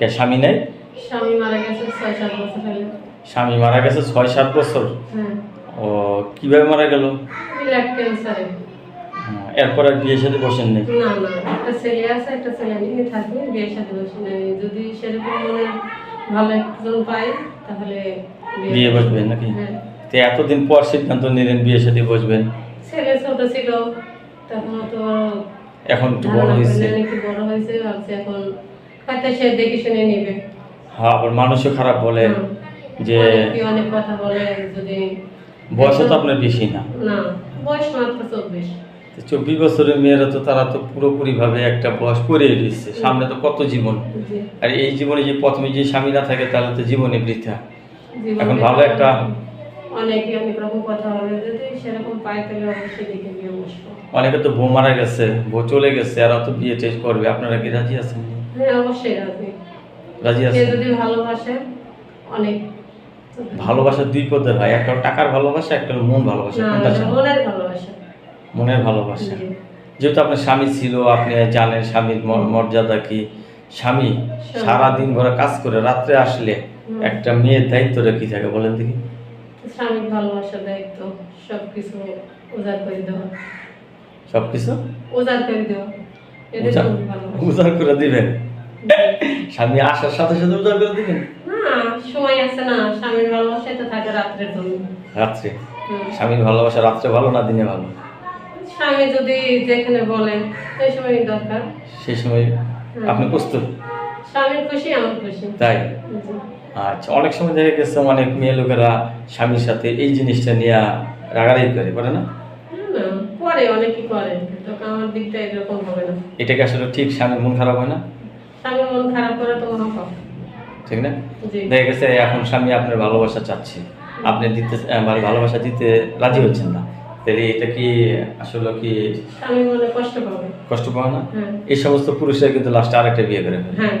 কে স্বামী নেই? স্বামী মারা গেছে ছয় সাত বছর হলো স্বামী মারা গেছে ছয় সাত বছর? হ্যাঁ। ও কীভাবে মারা গেল? ব্লাড ক্যান্সারে। এরপর আর বিয়ে সাথে বসেন নেই না না একটা ছেলে আছে একটা ছেলে নিয়ে থাকবে বিয়ের সাথে বসে নেই। যদি সেরকম মনে ভালো একজন পাই তাহলে বিয়ে বসবেন নাকি? হ্যাঁ। তো এতদিন পর সিদ্ধান্ত নিলেন বিয়ে সাথে বসবেন? ছেলে ছোট ছিল তখন তো এখন একটু বড় হয়েছে। একটু বড় হয়েছে ভাবছে এখন হয়তো সে দেখে শুনে নিবে। হ্যাঁ আবার মানুষও খারাপ বলে যে অনেক কথা বলে যদি বয়সও তো আপনার বেশি না। না বয়স মাত্র চব্বিশ। চব্বিশ বছরের মেয়েরা তো তারা তো পুরোপুরি ভাবে একটা বয়স করে দিচ্ছে। সামনে তো কত জীবন। আর এই জীবনে যে প্রথমে যে স্বামী না থাকে তাহলে তো জীবনে বৃথা। এখন ভালো একটা- অনেকে অনেক রকম কথা বলে যদি সেরকম পাই তাহলে অবশ্যই দেখে বিয়ে অনেকে তো বউ মারা গেছে বউ চলে গেছে আর তো বিয়ে টেস্ট করবে। আপনারা কি রাজি আছেন? হ্যাঁ অবশ্যই রাজি। রাজি সে যদি ভালোবাসে অনেক। ভালোবাসা দুই পদের হয় একটা টাকার ভালোবাসা একটা মন ভালোবাসা কোনটা মনের ভালোবাসা। মনের ভালোবাসা। যেহেতু আপনার স্বামী ছিল আপনি জানেন স্বামীর মর্যাদা কি? স্বামী সারা দিন ভরে কাজ করে রাত্রে আসলে একটা মেয়ের দায়িত্বটা কি থাকে বলেন দেখি। স্বামীর ভালোবাসা দায়িত্ব সব কিছু উজাড় করে দেওয়া। সব উজাড় করে দেওয়া। এটা উজাড় খুব ভালোবাসা উজাড় করে দিবেন? স্বামী আসার সাথে সাথে উজাড় করে দিবেন? সময় আছে না। স্বামীর ভালোবাসা তো থাকে জন্য। রাত্রে? স্বামীর ভালোবাসা রাত্রে ভালো না দিনে ভালো? স্বামী যদি যেখানে বলে সেই সময় দরকার। সেই সময় আপনি প্রস্তুত? স্বামীর খুশি আমার খুশি। তাই? আচ্ছা অনেক সময় দেখা গেছে অনেক মেয়ে লোকেরা স্বামীর সাথে এই জিনিসটা নিয়ে রাগারাগি করে করে না? করে অনেকে করে। তো আমার দিকটা এরকম হবে না। এটা কি আসলে ঠিক স্বামীর মন খারাপ হয় না? স্বামীর মন খারাপ করে তোমার ঠিক না? দেখা গেছে এখন স্বামী আপনার ভালোবাসা চাচ্ছে। আপনি দিতে মানে ভালোবাসা দিতে রাজি হচ্ছেন না। তাহলে এটা কি আসলে কি কষ্ট পাবে? কষ্ট পাবে না? হ্যাঁ। এই সমস্ত পুরুষরা কিন্তু লাস্টে আরেকটা বিয়ে করে ফেলে হ্যাঁ।